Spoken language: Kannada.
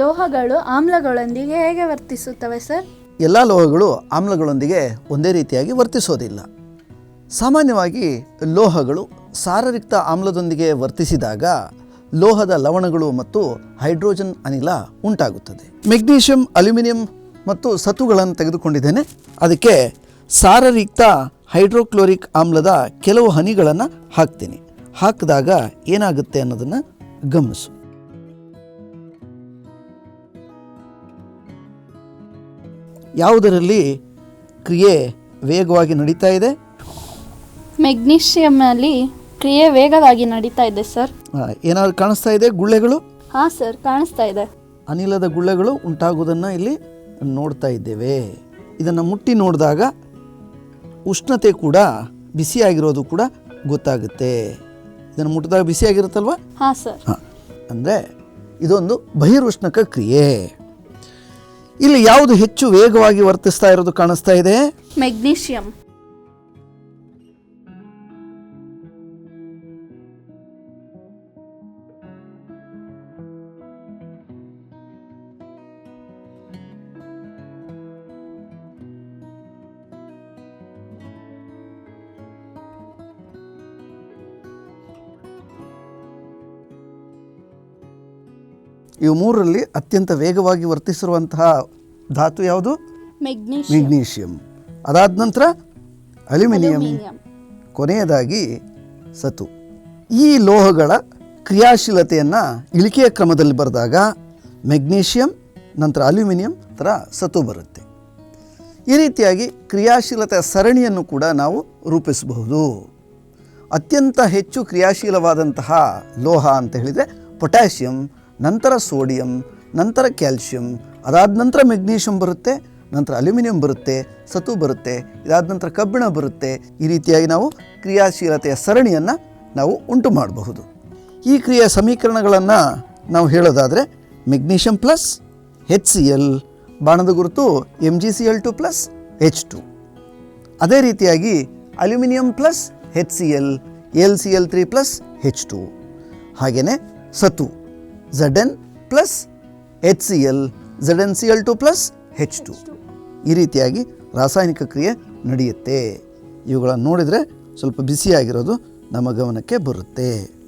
ಲೋಹಗಳು ಆಮ್ಲಗಳೊಂದಿಗೆ ಹೇಗೆ ವರ್ತಿಸುತ್ತವೆ, ಸರ್? ಎಲ್ಲ ಲೋಹಗಳು ಆಮ್ಲಗಳೊಂದಿಗೆ ಒಂದೇ ರೀತಿಯಾಗಿ ವರ್ತಿಸೋದಿಲ್ಲ. ಸಾಮಾನ್ಯವಾಗಿ ಲೋಹಗಳು ಸಾರರಿಕ್ತ ಆಮ್ಲದೊಂದಿಗೆ ವರ್ತಿಸಿದಾಗ ಲೋಹದ ಲವಣಗಳು ಮತ್ತು ಹೈಡ್ರೋಜನ್ ಅನಿಲ ಉಂಟಾಗುತ್ತದೆ. ಮೆಗ್ನೀಷಿಯಂ, ಅಲ್ಯೂಮಿನಿಯಂ ಮತ್ತು ಸತುಗಳನ್ನು ತೆಗೆದುಕೊಂಡಿದ್ದೇನೆ. ಅದಕ್ಕೆ ಸಾರರಿಕ್ತ ಹೈಡ್ರೋಕ್ಲೋರಿಕ್ ಆಮ್ಲದ ಕೆಲವು ಹನಿಗಳನ್ನು ಹಾಕ್ತೀನಿ. ಹಾಕಿದಾಗ ಏನಾಗುತ್ತೆ ಅನ್ನೋದನ್ನು ಗಮನಿಸು. ಯಾವುದರಲ್ಲಿ ಕ್ರಿಯೆ ವೇಗವಾಗಿ ನಡೀತಾ ಇದೆ? ಮೆಗ್ನೀಷಿಯಂನಲ್ಲಿ ಕ್ರಿಯೆ ವೇಗವಾಗಿ ನಡೀತಾ ಇದೆ ಸರ್ ಏನಾದ್ರು ಕಾಣಿಸ್ತಾ ಇದೆ ಗುಳ್ಳೆಗಳು? ಹಾ ಸರ್ ಕಾಣಿಸ್ತಾ ಇದೆ. ಅನಿಲದ ಗುಳ್ಳೆಗಳು ಉಂಟಾಗುವುದನ್ನು ಇಲ್ಲಿ ನೋಡ್ತಾ ಇದ್ದೇವೆ. ಇದನ್ನು ಮುಟ್ಟಿ ನೋಡಿದಾಗ ಉಷ್ಣತೆ ಕೂಡ ಬಿಸಿಯಾಗಿರೋದು ಕೂಡ ಗೊತ್ತಾಗುತ್ತೆ. ಇದನ್ನು ಮುಟ್ಟಿದಾಗ ಬಿಸಿಯಾಗಿರುತ್ತಲ್ವಾ ಹಾಂ ಸರ್ ಹಾಂ ಅಂದರೆ ಇದೊಂದು ಬಹಿರುಷ್ಣಕ ಕ್ರಿಯೆ. ಇಲ್ಲಿ ಯಾವುದು ಹೆಚ್ಚು ವೇಗವಾಗಿ ವರ್ತಿಸ್ತಾ ಇರೋದು ಕಾಣಿಸ್ತಾ ಇದೆ? ಮೆಗ್ನೀಷಿಯಂ ಇವು ಮೂರರಲ್ಲಿ ಅತ್ಯಂತ ವೇಗವಾಗಿ ವರ್ತಿಸಿರುವಂತಹ ಧಾತು ಯಾವುದು? ಮೆಗ್ನೀಷಿಯಂ. ಅದಾದ ನಂತರ ಅಲ್ಯೂಮಿನಿಯಂ. ಅಲ್ಯೂಮಿನಿಯಂ. ಕೊನೆಯದಾಗಿ ಸತು. ಈ ಲೋಹಗಳ ಕ್ರಿಯಾಶೀಲತೆಯನ್ನು ಇಳಿಕೆಯ ಕ್ರಮದಲ್ಲಿ ಬರೆದಾಗ ಮೆಗ್ನೀಷಿಯಂ ನಂತರ ಅಲ್ಯೂಮಿನಿಯಂ ಥರ ಸತು ಬರುತ್ತೆ. ಈ ರೀತಿಯಾಗಿ ಕ್ರಿಯಾಶೀಲತೆಯ ಸರಣಿಯನ್ನು ಕೂಡ ನಾವು ರೂಪಿಸಬಹುದು. ಅತ್ಯಂತ ಹೆಚ್ಚು ಕ್ರಿಯಾಶೀಲವಾದಂತಹ ಲೋಹ ಅಂತ ಹೇಳಿದರೆ ಪೊಟ್ಯಾಷಿಯಂ ನಂತರ ಸೋಡಿಯಂ, ನಂತರ ಕ್ಯಾಲ್ಶಿಯಂ ಅದಾದ ನಂತರ ಮೆಗ್ನೀಷಿಯಂ ಬರುತ್ತೆ, ನಂತರ ಅಲ್ಯೂಮಿನಿಯಂ ಬರುತ್ತೆ ಸತು ಬರುತ್ತೆ, ಇದಾದ ನಂತರ ಕಬ್ಬಿಣ ಬರುತ್ತೆ. ಈ ರೀತಿಯಾಗಿ ನಾವು ಕ್ರಿಯಾಶೀಲತೆಯ ಸರಣಿಯನ್ನು ನಾವು ಉಂಟು ಮಾಡಬಹುದು. ಈ ಕ್ರಿಯೆಯ ಸಮೀಕರಣಗಳನ್ನು ನಾವು ಹೇಳೋದಾದರೆ magnesium plus H C L, ಬಾಣದ ಗುರುತು M G C L two plus H two. ಅದೇ ರೀತಿಯಾಗಿ aluminium plus H C L L C L three plus H two. ಹಾಗೆಯೇ ಸತು Z plus H C L Z N C L two plus H two ಈ ರೀತಿಯಾಗಿ ರಾಸಾಯನಿಕ ಕ್ರಿಯೆ ನಡೆಯುತ್ತೆ. ಇವುಗಳನ್ನು ನೋಡಿದರೆ ಸ್ವಲ್ಪ ಬಿಸಿಯಾಗಿರೋದು ನಮ್ಮ ಗಮನಕ್ಕೆ ಬರುತ್ತೆ.